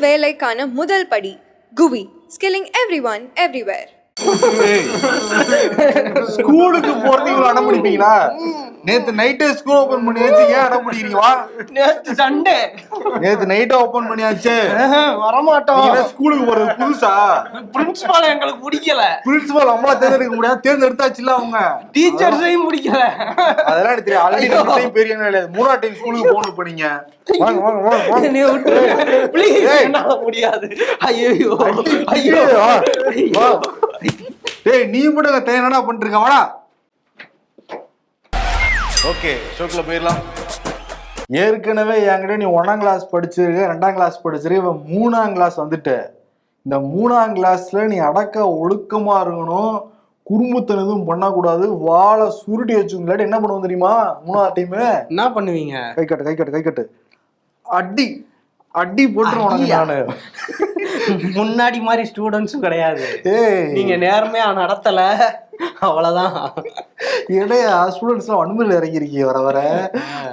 வேலைக்கான முதல் படி குவி ஸ்கில்லிங் எவ்ரி ஒன் எவ்ரிவேர் ஸ்கூலுக்கு போறதுக்கு இவ்வளவு அடம் பிடிப்பீங்களா? நேத்து நைட்டே ஸ்கூல் ஓபன் பண்ணியாச்சு. ஏன் அடம் பிடிக்கிறீங்களா நேத்து சண்டே நேத்து நைட்டே ஓபன் பண்ணியாச்சு. வரமாட்டோம். ஸ்கூலுக்கு போறது? புதுசா? பிரின்சிபால் எங்களுக்கு பிடிக்கல. பிரின்சிபல் நம்மளா தேர்ந்தெடுக்க முடியாது. தேர்ந்தெடுத்தாச்சுல அவங்க. டீச்சர்ஸையும் பிடிக்கல. அதெல்லாம் எனக்கு தெரியும் ஆல்ரெடி பெரிய மூணாவது டைம் ஸ்கூலுக்கு போகணும். என்னால முடியாது. ஐயோ ஐயோ. டேய் நீ மட்டும் பண்ணிட்டு இருக்க? வாடா. ஓகே ஷோக்குள்ள போயிடலாம். ஏற்கனவே என்கிட்ட நீ ஒன்னாம் கிளாஸ் படிச்சிருக்க ரெண்டாம் கிளாஸ் படிச்சிருக்க இப்ப மூணாம் கிளாஸ் வந்துட்ட. இந்த மூணாம் கிளாஸ்ல நீ அடக்க ஒழுக்கமா இருக்கணும். குறும்புத்தனம் எதுவும் பண்ணக்கூடாது. வாழை சுருட்டி வச்சுங்களாட்டி என்ன பண்ணுவோம் தெரியுமா? மூணாவது டைம் என்ன பண்ணுவீங்க? கை கட்டு கை கட்டு கை கட்டு. அடி அடி போட்டுருவோம்? நானு. முன்னாடி மாதிரி ஸ்டூடெண்ட்ஸும் கிடையாது. நீங்க நேர்மையா நடத்தல. அவ்வளவுதான். இடையா ஸ்டூடெண்ட்ஸ் எல்லாம் வன்முறையில் இறங்கிருக்கீங்க வர வர.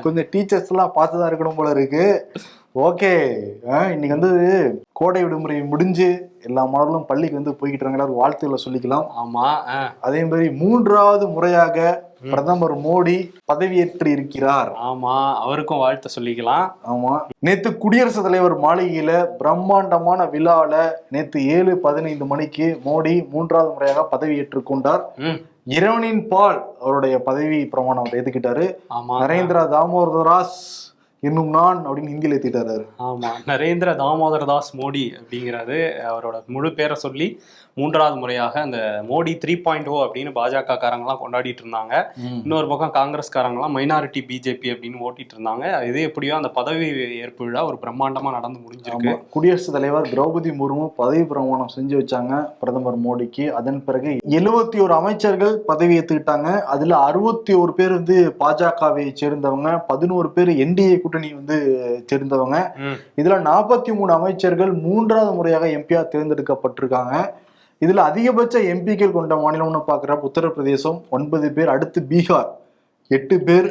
கொஞ்சம் டீச்சர்ஸ் எல்லாம் பார்த்து தான் இருக்கணும் போல இருக்கு. ஓகே. இன்னைக்கு வந்து கோடை விடுமுறை முடிஞ்சு எல்லா மாணவர்களும் பள்ளிக்கு வந்து போய்கிட்டு இருக்காங்க எல்லாரும் வாழ்த்துக்களை சொல்லிக்கலாம். ஆமா. அதே மாதிரி மூன்றாவது முறையாக பிரதமர் மோடி பதவியேற்று இருக்கிறார். ஆமா அவருக்கும் வாழ்த்து சொல்லிக்கலாம். ஆமா. நேத்து குடியரசுத் தலைவர் மாளிகையில பிரம்மாண்டமான விழால நேத்து ஏழு பதினைந்து மணிக்கு மோடி மூன்றாவது முறையாக பதவியேற்றுக் கொண்டார். இறைவனின் பால் அவருடைய பதவி பிரமாணம் ஏத்துக்கிட்டாரு ஆமா. நரேந்திர தாமோதராஸ் என்னும் நான் அப்படின்னு ஹிந்தியில ஏத்திட்டாரு ஆமா. நரேந்திர தாமோதர தாஸ் மோடி அப்படிங்கிறது அவரோட முழு பேரை சொல்லி மூன்றாவது முறையாக அந்த மோடி த்ரீ பாயிண்ட் ஓ அப்படின்னு பாஜக காரங்களாம் கொண்டாடிட்டு இருந்தாங்க. இன்னொரு பக்கம் காங்கிரஸ்காரங்களாம் மைனாரிட்டி பிஜேபி அப்படின்னு ஓட்டிட்டு இருந்தாங்க. இது எப்படியோ அந்த பதவி ஏற்பு விழா ஒரு பிரம்மாண்டமா நடந்து முடிஞ்சிருக்கு. குடியரசுத் தலைவர் திரௌபதி முர்மு பதவி பிரமாணம் செஞ்சு வச்சாங்க பிரதமர் மோடிக்கு. அதன் பிறகு எழுபத்தி ஒரு அமைச்சர்கள் பதவி ஏத்துக்கிட்டாங்க. அதுல அறுபத்தி ஒரு பேர் வந்து பாஜகவை சேர்ந்தவங்க பதினோரு பேர் என்டிஏ கூட்டணி வந்து சேர்ந்தவங்க. இதுல நாற்பத்தி மூணு அமைச்சர்கள் மூன்றாவது முறையாக எம்பியா தேர்ந்தெடுக்கப்பட்டிருக்காங்க. இதுல அதிகபட்ச எம்பிக்கள் கொண்ட மாநிலம்னு பாக்குற உத்தரப்பிரதேசம் ஒன்பது பேர் அடுத்து பீகார் எட்டு பேர்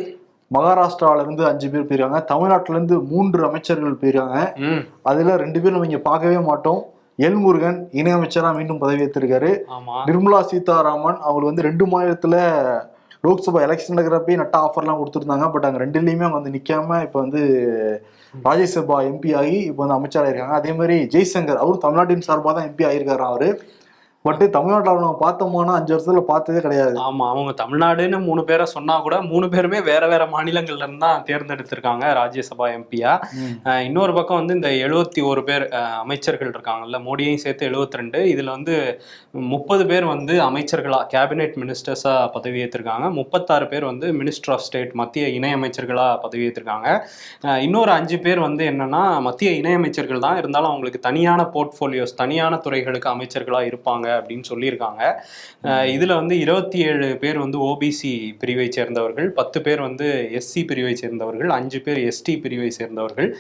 மகாராஷ்டிரால இருந்து அஞ்சு பேர் போயிருக்காங்க. தமிழ்நாட்டுல இருந்து மூன்று அமைச்சர்கள் போயிருக்காங்க. அதுல ரெண்டு பேரும் நம்ம இங்க பார்க்கவே மாட்டோம். எல் முருகன் இணையமைச்சரா மீண்டும் பதவியேற்றிருக்காரு. நிர்மலா சீதாராமன் அவங்க வந்து ரெண்டு மாநிலத்துல லோக்சபா எலெக்ஷன் நடக்கிறப்பே நட்ட ஆஃபர்லாம் கொடுத்துருந்தாங்க. பட் அங்கே ரெண்டுலேயுமே அவங்க வந்து நிற்காம இப்போ வந்து ராஜ்யசபா எம்பி ஆகி இப்போ வந்து அமைச்சராக இருக்காங்க அதே மாதிரி ஜெய்சங்கர் அவரும் தமிழ்நாட்டின் சார்பாக தான் எம்பி ஆகியிருக்காரு அவர். பட் தமிழ்நாட்டில் நம்ம பார்த்தோம்னா அஞ்சு வருஷத்துல பார்த்ததே கிடையாது. ஆமா அவங்க தமிழ்நாடுன்னு மூணு பேரை சொன்னா கூட மூணு பேருமே வேற வேற மாநிலங்கள்ல இருந்து தான் தேர்ந்தெடுத்திருக்காங்க ராஜ்யசபா எம்பியா இன்னொரு பக்கம் வந்து இந்த எழுபத்தி ஒரு பேர் அமைச்சர்கள் இருக்காங்கல்ல மோடியையும் சேர்த்து 72 ரெண்டு இதுல வந்து முப்பது பேர் வந்து அமைச்சர்களா கேபினெட் மினிஸ்டர்ஸா பதவி ஏற்றிருக்காங்க முப்பத்தாறு பேர் வந்து மினிஸ்டர் ஆஃப் ஸ்டேட் மத்திய இணை அமைச்சர்களா பதவி ஏற்றிருக்காங்க இன்னொரு அஞ்சு பேர் வந்து என்னன்னா மத்திய இணை அமைச்சர்கள் தான். இருந்தாலும் அவங்களுக்கு தனியான போர்ட்ஃபோலியோஸ் தனியான துறைகளுக்கு அமைச்சர்களா இருப்பாங்க. அப்படின்னு சொல்லியிருக்காங்க. இதில் வந்து இருபத்தி ஏழு பேர் வந்து ஓபிசி பிரிவை சேர்ந்தவர்கள் பத்து பேர் வந்து எஸ்சி பிரிவை சேர்ந்தவர்கள் அஞ்சு பேர் எஸ்டி பிரிவை சேர்ந்தவர்கள்.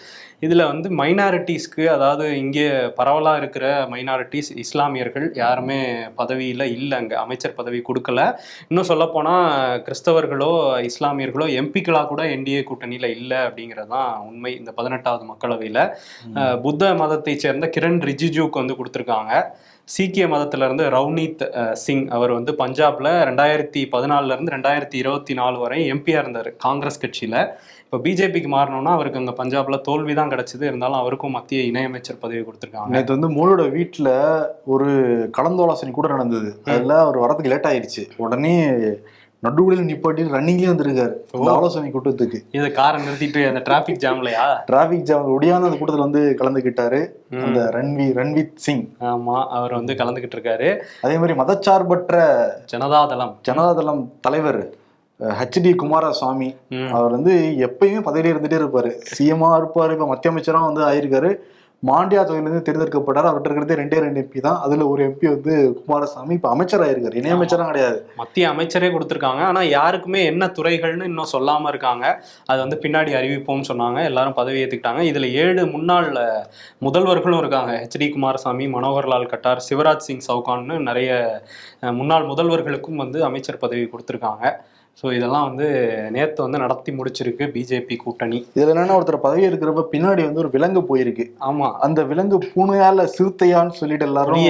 இதில் வந்து மைனாரிட்டிஸ்க்கு அதாவது இங்கே பரவலாக இருக்கிற மைனாரிட்டிஸ் இஸ்லாமியர்கள் யாருமே பதவியில் இல்லை அங்கே அமைச்சர் பதவி கொடுக்கல. இன்னும் சொல்லப்போனால் கிறிஸ்தவர்களோ இஸ்லாமியர்களோ எம்பிக்களா கூட என்டிஏ கூட்டணியில் இல்லை அப்படிங்கிறது தான் உண்மை இந்த பதினெட்டாவது மக்களவையில். புத்த மதத்தை சேர்ந்த கிரண் ரிஜிஜூக்கு வந்து கொடுத்துருக்காங்க. சீக்கிய மதத்திலிருந்து இருந்து சிங் அவர் வந்து பஞ்சாப்ல ரெண்டாயிரத்தி பதினாலுல இருந்து ரெண்டாயிரத்தி இருபத்தி நாலு வரை எம்பியா இருந்தார் காங்கிரஸ் கட்சியில. இப்போ பிஜேபிக்கு மாறணும்னா அவருக்கு அங்கே பஞ்சாப்ல தோல்வி தான் கிடைச்சது. இருந்தாலும் அவருக்கும் மத்திய இணையமைச்சர் பதவி கொடுத்துருக்காங்க. நேற்று வந்து மூலோட வீட்டில் ஒரு கலந்தாலோசனை கூட நடந்தது. அதில் அவர் வரதுக்கு லேட் ஆயிடுச்சு. உடனே நடுவுல நிப்பாட்டி ரன்னிங்லயே வந்திருக்காரு. ஆலோசனை கூட்டத்துக்கு. இதை காரை நிறுத்திட்டு அந்த டிராபிக் ஜாம்லையா டிராபிக் ஜாம் ஒடியான அந்த கூட்டத்துல வந்து கலந்துக்கிட்டாரு. ம். அந்த ரன்வி ரன்வீத் சிங் ஆமா அவர் வந்து கலந்துகிட்டு இருக்காரு அதே மாதிரி மதச்சார்பற்ற ஜனதாதளம். ஜனதாதளம் தலைவர் ஹெச்டி குமாரசுவாமி ம். அவர் வந்து எப்பயுமே பதவியில இருந்துட்டே இருப்பாரு. சிஎம்மா இருப்பாரு. இப்ப மத்திய அமைச்சரா வந்து ஆயிருக்காரு. மாண்டியா தொகுதியிலிருந்து தேர்ந்தெடுக்கப்பட்டார். அவர்கிட்ட இருக்கிறதே ரெண்டே ரெண்டு எம்பி தான். அதுல ஒரு எம்பி வந்து குமாரசாமி இப்ப அமைச்சர் ஆயிருக்காரு இணையமைச்சரும் கிடையாது. மத்திய அமைச்சரே கொடுத்துருக்காங்க. ஆனா யாருக்குமே என்ன துறைகள்னு இன்னும் சொல்லாம இருக்காங்க. அது வந்து பின்னாடி அறிவிப்போம்னு சொன்னாங்க. எல்லாரும் பதவி ஏத்துக்கிட்டாங்க. இதுல ஏழு முன்னாள் முதல்வர்களும் இருக்காங்க. ஹெச்டி குமாரசாமி மனோகர்லால் கட்டார் சிவராஜ் சிங் சவுகான்னு நிறைய முன்னாள் முதல்வர்களுக்கும் வந்து அமைச்சர் பதவி கொடுத்துருக்காங்க. ஸோ இதெல்லாம் வந்து நேத்து வந்து நடத்தி முடிச்சிருக்கு பிஜேபி கூட்டணி. இதுல என்னன்னா ஒருத்தர் பதவி இருக்கிறப்ப பின்னாடி வந்து ஒரு விலங்கு போயிருக்கு. ஆமா. அந்த விலங்கு பூனையால சிறுத்தையான்னு சொல்லிட்டு எல்லாரும்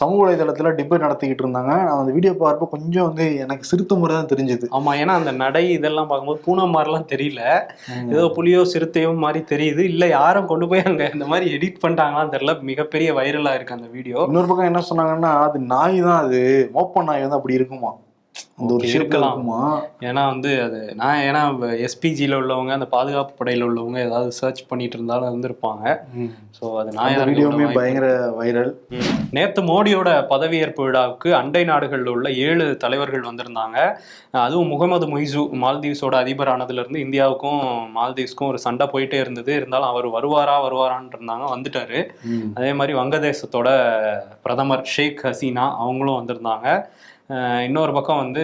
சமூக வலைதளத்துல டிபேட் நடத்திக்கிட்டு இருந்தாங்க. நான் அந்த வீடியோ பார்ப்ப கொஞ்சம் வந்து எனக்கு சிறுத்தை முறை தான் தெரிஞ்சது. ஆமா ஏன்னா அந்த நடை இதெல்லாம் பார்க்கும்போது பூனை மாதிரிலாம் தெரியல. ஏதோ புலியோ சிறுத்தையோ மாதிரி தெரியுது. இல்ல யாரும் கொண்டு போய் அங்க இந்த மாதிரி எடிட் பண்ணிட்டாங்களான்னு தெரியல. மிகப்பெரிய வைரலா இருக்கு அந்த வீடியோ இன்னொரு பக்கம் என்ன சொன்னாங்கன்னா அது நாய் தான் அது. மோப்ப நாய் வந்து அப்படி இருக்குமா? இருக்கலாம். ஏன்னா வந்து அது நான் ஏன்னா எஸ்பிஜியில் உள்ளவங்க அந்த பாதுகாப்பு படையில் உள்ளவங்க ஏதாவது சர்ச் பண்ணிட்டு இருந்தாலும் இருந்திருப்பாங்க. ஸோ அது நான் வீடியோவுமே பயங்கர வைரல் நேத்து மோடியோட பதவியேற்பு விழாவுக்கு அண்டை நாடுகளில் உள்ள ஏழு தலைவர்கள் வந்திருந்தாங்க. அதுவும் முகமது முய்சு மால்தீவ்ஸோட அதிபர் ஆனதுல இருந்து இந்தியாவுக்கும் மால்தீவ்ஸ்க்கும் ஒரு சண்டை போயிட்டே இருந்தது. இருந்தாலும் அவர் வருவாரா வருவாரான்னு இருந்தாங்க வந்துட்டாரு அதே மாதிரி வங்கதேசத்தோட பிரதமர் ஷேக் ஹசீனா அவங்களும் வந்திருந்தாங்க. இன்னொரு பக்கம் வந்து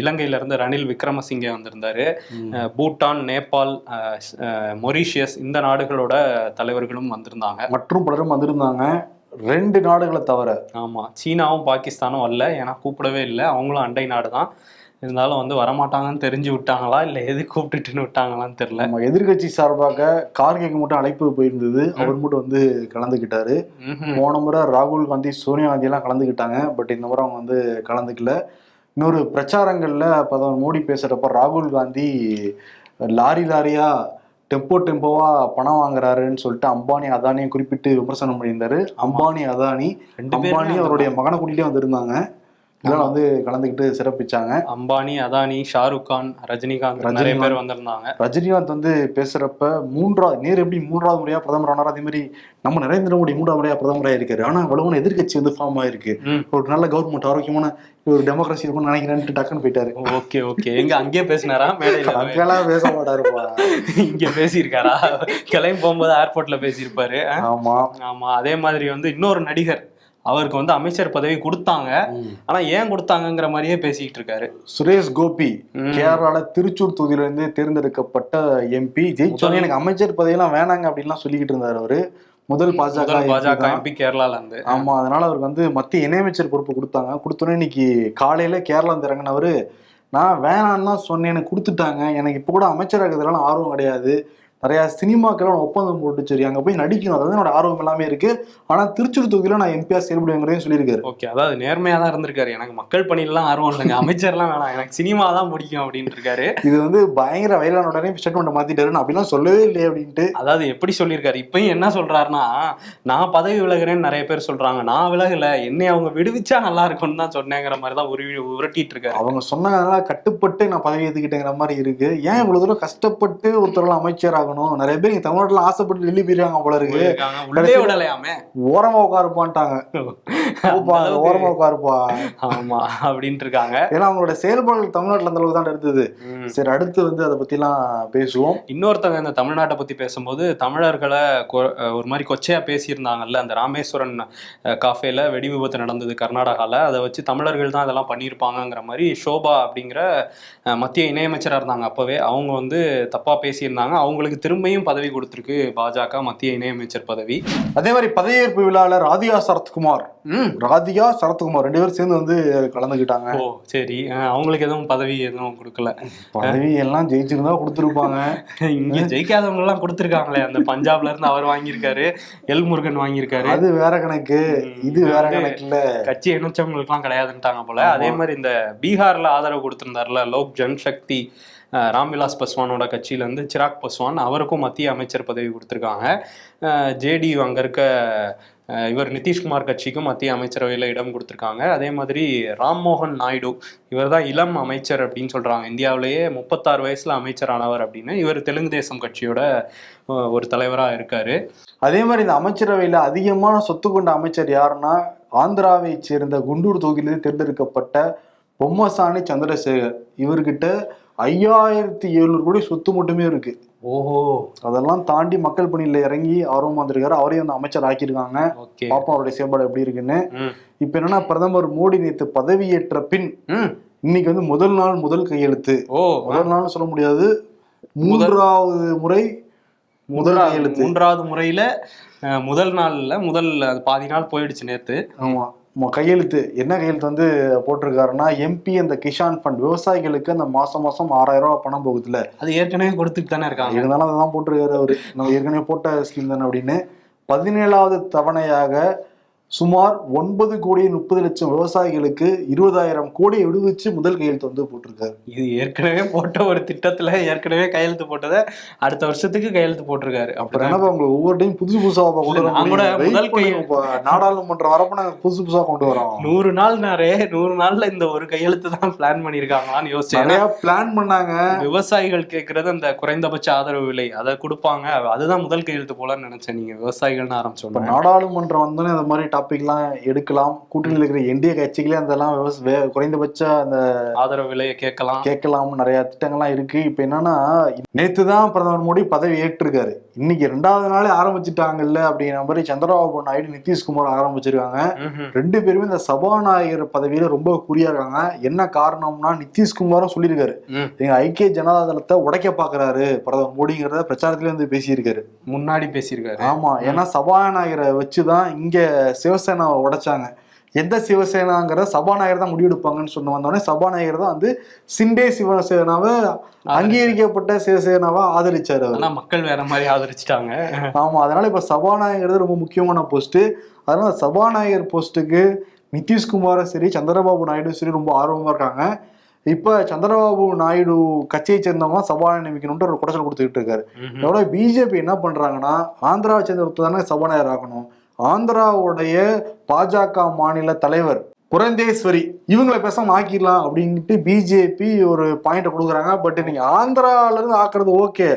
இலங்கையில இருந்து ரணில் விக்ரமசிங்கே வந்திருந்தாரு. பூட்டான் நேபாள் மொரீஷியஸ் இந்த நாடுகளோட தலைவர்களும் வந்திருந்தாங்க. மற்றும் பலரும் வந்திருந்தாங்க. ரெண்டு நாடுகளை தவிர ஆமா சீனாவும் பாகிஸ்தானும் வரல ஏன்னா கூப்பிடவே இல்லை. அவங்களும் அண்டை நாடு தான் இருந்தாலும் வந்து வரமாட்டாங்கன்னு தெரிஞ்சு விட்டாங்களா? இல்லை எது கூப்பிட்டுட்டுன்னு விட்டாங்களான்னு தெரியல. நம்ம எதிர்கட்சி சார்பாக கார்கேக்கு மட்டும் அழைப்பு போயிருந்தது. அவர் மட்டும் வந்து கலந்துக்கிட்டாரு. போன முறை ராகுல் காந்தி சோனியா காந்தி எல்லாம் கலந்துக்கிட்டாங்க. பட் இந்த முறை அவங்க வந்து கலந்துக்கல. இன்னொரு பிரச்சாரங்கள்ல பிரதமர் மோடி பேசுறப்ப ராகுல் காந்தி லாரி லாரியா டெம்போ டெம்போவா பணம் வாங்குறாருன்னு சொல்லிட்டு அம்பானி அதானியை குறிப்பிட்டு விமர்சனம் பண்ணியிருந்தாரு. அம்பானி அதானி அம்பானி அவருடைய மகனை கூட்டிகிட்டே வந்திருந்தாங்க. இதெல்லாம் வந்து கலந்துக்கிட்டு சிறப்பிச்சாங்க. அம்பானி அதானி ஷாருக் கான் ரஜினிகாந்த் நிறைய. பேர் வந்திருந்தாங்க. ரஜினிகாந்த் வந்து பேசுறப்ப மூன்றாவது நேர் எப்படி மூன்றாவது முறையா பிரதமர் ஆனார் அதே மாதிரி நம்ம நரேந்திர மோடி மூன்றாவது முறையா பிரதமரா இருக்காரு ஆனா வலுவான எதிர்க்கட்சி வந்து ஃபார்ம் ஆயிருக்கு. ஒரு நல்ல கவர்மெண்ட் ஆரோக்கியமான ஒரு டெமோக்ரஸி இருக்கும்னு நினைக்கிறேன்ட்டு டக்குன்னு போயிட்டாரு. Okay okay. எங்க அங்கேயே பேசினாரா? மேடையில அங்கெல்லாம் பேச மாட்டாருப்பா. இங்க பேசியிருக்காரா? கிளம்பி போகும்போது ஏர்போர்ட்ல பேசியிருப்பாரு? ஆமா. ஆமா அதே மாதிரி வந்து இன்னொரு நடிகர் அவருக்கு வந்து அமைச்சர் பதவி கொடுத்தாங்க. ஆனா ஏன் கொடுத்தாங்கங்கிற மாதிரியே பேசிக்கிட்டு இருக்காரு. சுரேஷ் கோபி. கேரளால திருச்சூர் தொகுதியில இருந்து தேர்ந்தெடுக்கப்பட்ட எம்பி ஜெயிச்சோன்னே எனக்கு அமைச்சர் பதவியெல்லாம் வேணாங்க அப்படின்லாம் சொல்லிக்கிட்டு இருந்தாரு அவரு. முதல் பாஜக பாஜக. எம்பி கேரளால இருந்து ஆமா அதனால அவருக்கு வந்து மத்திய இணையமைச்சர் பொறுப்பு கொடுத்தாங்க. கொடுத்தோன்னே இன்னைக்கு காலையில கேரளா இறங்கினவரு நான் வேணான்னு தான் சொன்னேன் எனக்கு கொடுத்துட்டாங்க. எனக்கு இப்போ கூட அமைச்சர் இருக்கிறதுலாம் ஆர்வம் கிடையாது. நிறைய சினிமாக்கெல்லாம் ஒப்பந்தம் போட்டு சரி அங்க போய் நடிக்கணும். அதாவது என்னோட ஆர்வம் எல்லாமே இருக்கு. ஆனா திருச்சூர் தொகுதியில நான் எம்பியா செயல்படுவேங்கிறதையும் சொல்லியிருக்காரு. ஓகே அதாவது நேர்மையா தான் இருந்திருக்காரு. எனக்கு மக்கள் பணியெல்லாம் ஆர்வம் இல்லைங்க. அமைச்சர்லாம் வேணாம். எனக்கு சினிமா தான் பிடிக்கும் அப்படின்னு இருக்காரு. இது வந்து பயங்கர வைரலான உடனே ஸ்டேட்மெண்ட் மாத்திட்டாரு. நான் அப்படிலாம் சொல்லவே இல்லையே அப்படின்ட்டு. அதாவது எப்படி சொல்லியிருக்காரு? இப்பயும் என்ன சொல்றாருன்னா நான் பதவி விலகுறேன்னு நிறைய பேர் சொல்றாங்க. நான் விலகல. என்னை அவங்க விடுவிச்சா நல்லா இருக்கும்னு தான் சொன்னேங்கிற மாதிரி தான் உருவி உருட்டிட்டு இருக்காரு. அவங்க சொன்னதுனால கட்டுப்பட்டு நான் பதவி ஏத்துக்கிட்டேங்கிற மாதிரி இருக்கு. ஏன் இவ்வளவு தூரம் கஷ்டப்பட்டு ஒருத்தரெல்லாம் அமைச்சர் ஆகணும். நிறைய பேர் இங்க தமிழ்நாட்டுல ஆசைப்பட்டு டெல்லி போயிருக்காங்க போல இருக்கு. ஓரமா உட்காருப்பான்ட்டாங்க. ஓரமா உட்காருப்பா. ஆமா அப்படின்ட்டு இருக்காங்க ஏன்னா அவங்களோட செயல்பாடுகள் தமிழ்நாட்டுல அந்த அளவுக்கு தான் இருந்தது. சரி அடுத்து வந்து அதை பத்தி எல்லாம் பேசுவோம். இன்னொருத்தவங்க இந்த தமிழ்நாட்டை பத்தி பேசும்போது தமிழர்களை ஒரு மாதிரி கொச்சையா பேசியிருந்தாங்கல்ல அந்த ராமேஸ்வரன் காஃபேல வெடி விபத்து நடந்தது கர்நாடகால. அதை வச்சு தமிழர்கள் தான் இதெல்லாம் பண்ணியிருப்பாங்கங்கிற மாதிரி ஷோபா அப்படிங்கிற மத்திய இணையமைச்சரா இருந்தாங்க அப்பவே. அவங்க வந்து தப்பா பேசியிருந்தாங்க. அவங்களுக்கு திரும்பியும் பதவி கொடுத்துருக்கு பாஜக மத்திய இணையமைச்சர் பதவி. அதே மாதிரி பதவியேற்பு விழால ராதிகா சரத்குமார். ராதிகா சரத்குமார் ரெண்டு பேரும் சேர்ந்து வந்து கலந்துக்கிட்டாங்க. ஓ சரி. அவங்களுக்கு எதுவும் பதவி எதுவும் கொடுக்கல. பதவி எல்லாம் ஜெயிச்சிருந்தா கொடுத்துருப்பாங்க. இங்க ஜெயிக்காதவங்க எல்லாம் கொடுத்துருக்காங்களே. அந்த பஞ்சாப்ல இருந்து அவர் வாங்கியிருக்காரு எல் முருகன் வாங்கியிருக்காரு. அது வேற கணக்கு. இது வேற கணக்கு இல்ல கட்சி இணைச்சவங்களுக்குலாம் கிடையாதுன்ட்டாங்க போல. அதே மாதிரி இந்த பீகார்ல ஆதரவு கொடுத்திருந்தாருல லோக் ஜன்சக்தி. ராம்விலாஸ் பஸ்வானோட கட்சியிலேருந்து சிராக் பஸ்வான் அவருக்கும் மத்திய அமைச்சர் பதவி கொடுத்துருக்காங்க. ஜேடியு அங்கே இருக்க இவர் நிதிஷ்குமார் கட்சிக்கும் மத்திய அமைச்சரவையில் இடம் கொடுத்துருக்காங்க. அதே மாதிரி ராம்மோகன் நாயுடு இவர் தான் இளம் அமைச்சர் அப்படின்னு சொல்கிறாங்க இந்தியாவிலேயே முப்பத்தாறு வயசில் அமைச்சரானவர் அப்படின்னு இவர் தெலுங்கு தேசம் கட்சியோட ஒரு தலைவராக இருக்கார். அதே மாதிரி இந்த அமைச்சரவையில் அதிகமான சொத்து கொண்ட அமைச்சர் யாருன்னா ஆந்திராவை சேர்ந்த குண்டூர் தொகுதியிலிருந்து தேர்ந்தெடுக்கப்பட்ட பொம்மசாணி சந்திரசேகர். இவர்கிட்ட ஐயாயிரத்தி எழுநூறு கோடி சொத்து மட்டுமே இருக்கு. ஓஹோ. அதெல்லாம் தாண்டி மக்கள் பணியில இறங்கி ஆர்வமா வந்திருக்காரு. அவரையும் வந்து அமைச்சர் ஆக்கியிருக்காங்க. பாப்பா அவருடைய செயல்பாடு எப்படி இருக்குன்னு. இப்ப என்னன்னா பிரதமர் மோடி நேத்து பதவியேற்ற பின் இன்னைக்கு வந்து முதல் நாள் முதல் கையெழுத்து. ஓ முதல் நாள்னு சொல்ல முடியாது. மூன்றாவது முறை முதல் கையெழுத்து. மூன்றாவது முறையில முதல் நாள்ல முதல் பாதி நாள் போயிடுச்சு நேத்து. ஆமா. கையெழுத்து. என்ன கையெழுத்து வந்து போட்டிருக்காருன்னா எம்பி அந்த கிஷான் ஃபண்ட். விவசாயிகளுக்கு அந்த மாசம் மாசம் ஆறாயிரம் ரூபாய் பணம் போகுதுல அது ஏற்கனவே கொடுத்துட்டு தானே இருக்காங்க. இருந்தாலும் அதான் போட்டிருக்காரு அவரு. நம்ம ஏற்கனவே போட்ட ஸ்கீம் தானே அப்படின்னு. பதினேழாவது தவணையாக சுமார் ஒன்பது கோடி முப்பது லட்சம் விவசாயிகளுக்கு இருபதாயிரம் கோடி விடுவிச்சு முதல் கையெழுத்து வந்து போட்டிருக்காரு. இது ஏற்கனவே போட்ட ஒரு திட்டத்துல ஏற்கனவே கையெழுத்து போட்டதை அடுத்த வருஷத்துக்கு கையெழுத்து போட்டிருக்காரு. அப்புறம் என்னப்பா உங்களுக்கு ஒவ்வொரு டைம் புதுசு புதுசா கொண்டு வர நான் கூட முடியும். Wait முதல் கை- வரப்ப நாங்க புதுசு புதுசா கொண்டு வரோம். நூறு நாள் நாரே நூறு நாள்ல இந்த ஒரு கையெழுத்து தான் பிளான் பண்ணிருக்காங்களான்னு யோசிச்சேன் பிளான் பண்ணாங்க. விவசாயிகள் கேட்கறது அந்த குறைந்தபட்ச ஆதரவு விலை. அதை கொடுப்பாங்க. அதுதான் முதல் கையெழுத்து போலன்னு நினைச்சேன் நீங்க. விவசாயிகள்னு ஆரம்பிச்சோம் நாடாளுமன்றம் வந்தோடனே அந்த மாதிரி டாபிக்லாம் எடுக்கலாம். கூட்டணியில் இருக்கிற என்டிஏ கட்சிகளே அதெல்லாம் குறைந்தபட்ச அந்த ஆதரவு விலையை கேட்கலாம். கேட்கலாம். நிறைய திட்டங்கள்லாம் இருக்கு. இப்ப என்னன்னா நேத்து தான் பிரதமர் மோடி பதவி ஏற்றிருக்காரு. இன்னைக்கு ரெண்டாவது நாளே ஆரம்பிச்சுட்டாங்கல்ல அப்படிங்கிற மாதிரி சந்திரபாபு நாயுடு நிதிஷ்குமார் ஆரம்பிச்சிருக்காங்க. ரெண்டு பேருமே இந்த சபாநாயகர் பதவியில ரொம்ப குறியா இருக்காங்க. என்ன காரணம்னா நிதிஷ்குமாரும் சொல்லியிருக்காரு. எங்க ஐக்கிய ஜனதா தளத்தை உடைக்க பாக்குறாரு பிரதமர் மோடிங்கிறத பிரச்சாரத்திலே வந்து பேசியிருக்காரு. முன்னாடி பேசியிருக்காரு. ஆமா. ஏன்னா சபாநாயகரை வச்சுதான் இங்க சிவசேனாவை உடைச்சாங்க. எந்த சிவசேனாங்கிற சபாநாயகர் தான் முடிவெடுப்பாங்கன்னு சொன்ன வந்தோடனே சபாநாயகர் தான் வந்து சிண்டே சிவசேனாவை அங்கீகரிக்கப்பட்ட சிவசேனாவை ஆதரிச்சாரு ஆனா மக்கள் வேற மாதிரி ஆதரிச்சிட்டாங்க. ஆமா அதனால இப்ப சபாநாயகர் ரொம்ப முக்கியமான போஸ்ட் அதனால சபாநாயகர் போஸ்ட்டுக்கு நிதிஷ்குமாரும் சரி சந்திரபாபு நாயுடு சரி ரொம்ப ஆர்வமா இருக்காங்க. இப்ப சந்திரபாபு நாயுடு கட்சியை சேர்ந்தவங்க சபாநாயகர் நியமிக்கணும்ட்டு ஒரு குடைச்சல் கொடுத்துக்கிட்டு இருக்காரு. இதோட பிஜேபி என்ன பண்றாங்கன்னா ஆந்திராவை சேர்ந்த ஒருத்தர் தானே சபாநாயகர் ஆகணும். ஆந்திராவுடைய பாஜக மாநில தலைவர் புரந்தேஸ்வரி இவங்களை பேசாம ஆக்கிடலாம் அப்படின்ட்டு பிஜேபி ஒரு பாயிண்ட் கொடுக்குறாங்க. பட் நீங்க ஆந்திரால இருந்து ஆக்குறது ஓகே